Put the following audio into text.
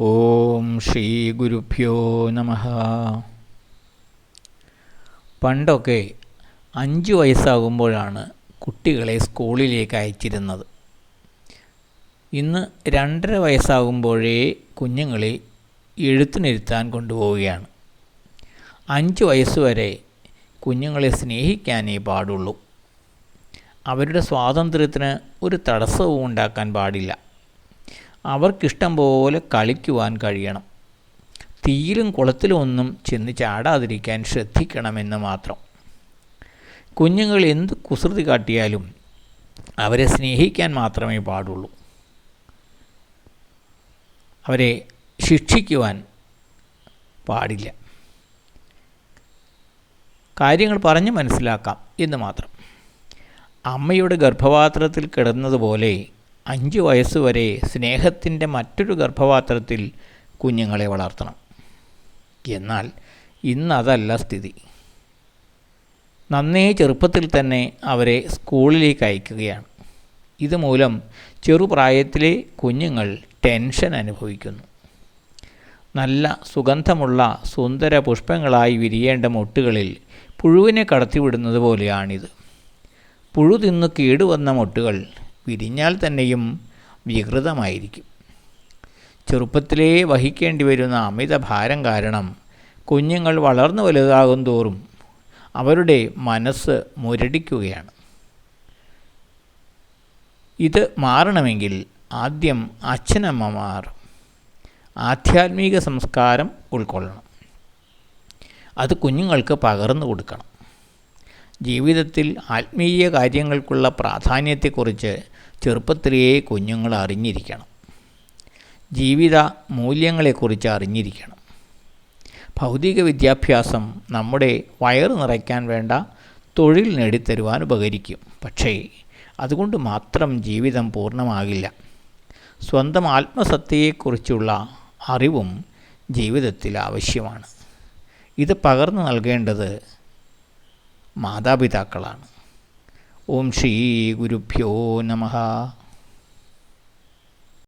ഓം ശ്രീ ഗുരുഭ്യോ നമ. പണ്ടൊക്കെ അഞ്ച് വയസ്സാകുമ്പോഴാണ് കുട്ടികളെ സ്കൂളിലേക്ക് അയച്ചിരുന്നത്. ഇന്ന് രണ്ടര വയസ്സാകുമ്പോഴേ കുഞ്ഞുങ്ങളെ എഴുത്തിനിരുത്താൻ കൊണ്ടുപോവുകയാണ്. അഞ്ച് വയസ്സ് വരെ കുഞ്ഞുങ്ങളെ സ്നേഹിക്കാനേ പാടുള്ളൂ. അവരുടെ സ്വാതന്ത്ര്യത്തിന് ഒരു തടസ്സവും ഉണ്ടാക്കാൻ പാടില്ല. അവർക്കിഷ്ടം പോലെ കളിക്കുവാൻ കഴിയണം. തീയിലും കുളത്തിലും ഒന്നും ചെന്ന് ചാടാതിരിക്കാൻ ശ്രദ്ധിക്കണമെന്ന് മാത്രം. കുഞ്ഞുങ്ങൾ എന്ത് കുസൃതി കാട്ടിയാലും അവരെ സ്നേഹിക്കാൻ മാത്രമേ പാടുള്ളൂ. അവരെ ശിക്ഷിക്കുവാൻ പാടില്ല. കാര്യങ്ങൾ പറഞ്ഞ് മനസ്സിലാക്കാം എന്ന് മാത്രം. അമ്മയുടെ ഗർഭപാത്രത്തിൽ കിടന്നതുപോലെ അഞ്ച് വയസ്സുവരെ സ്നേഹത്തിന്റെ മറ്റൊരു ഗർഭപാത്രത്തിൽ കുഞ്ഞുങ്ങളെ വളർത്തണം. എന്നാൽ ഇന്നതല്ല സ്ഥിതി. നന്നേ ചെറുപ്പത്തിൽ തന്നെ അവരെ സ്കൂളിലേക്ക് അയക്കുകയാണ്. ഇതുമൂലം ചെറുപ്രായത്തിലെ കുഞ്ഞുങ്ങൾ ടെൻഷൻ അനുഭവിക്കുന്നു. നല്ല സുഗന്ധമുള്ള സുന്ദര പുഷ്പങ്ങളായി വിരിയേണ്ട മൊട്ടുകളിൽ പുഴുവിനെ കടത്തിവിടുന്നത് പോലെയാണിത്. പുഴു തിന്ന് കേടുവന്ന മൊട്ടുകൾ വിരിഞ്ഞാൽ തന്നെയും വികൃതമായിരിക്കും. ചെറുപ്പത്തിലേ വഹിക്കേണ്ടി വരുന്ന അമിത ഭാരം കാരണം കുഞ്ഞുങ്ങൾ വളർന്നു വലുതാകും തോറും അവരുടെ മനസ്സ് മുരടിക്കുകയാണ്. ഇത് മാറണമെങ്കിൽ ആദ്യം അച്ഛനമ്മമാർ ആധ്യാത്മിക സംസ്കാരം ഉൾക്കൊള്ളണം. അത് കുഞ്ഞുങ്ങൾക്ക് പകർന്നു കൊടുക്കണം. ജീവിതത്തിൽ ആത്മീയ കാര്യങ്ങൾക്കുള്ള പ്രാധാന്യത്തെക്കുറിച്ച് ചെറുപ്പത്തിലേ കുഞ്ഞുങ്ങൾ അറിഞ്ഞിരിക്കണം ജീവിത മൂല്യങ്ങളെക്കുറിച്ച് അറിഞ്ഞിരിക്കണം. ഭൗതിക വിദ്യാഭ്യാസം നമ്മുടെ വയറ് നിറയ്ക്കാൻ വേണ്ട തൊഴിൽ നേടിത്തരുവാൻ ഉപകരിക്കും. പക്ഷേ അതുകൊണ്ട് മാത്രം ജീവിതം പൂർണമാകില്ല. സ്വന്തം ആത്മസത്തയെക്കുറിച്ചുള്ള അറിവും ജീവിതത്തിൽ ആവശ്യമാണ്. ഇത് പകർന്നു നൽകേണ്ടത് മാതാപിതാക്കളാണ്. ഓം ശ്രീ ഗുരുഭ്യോ നമഃ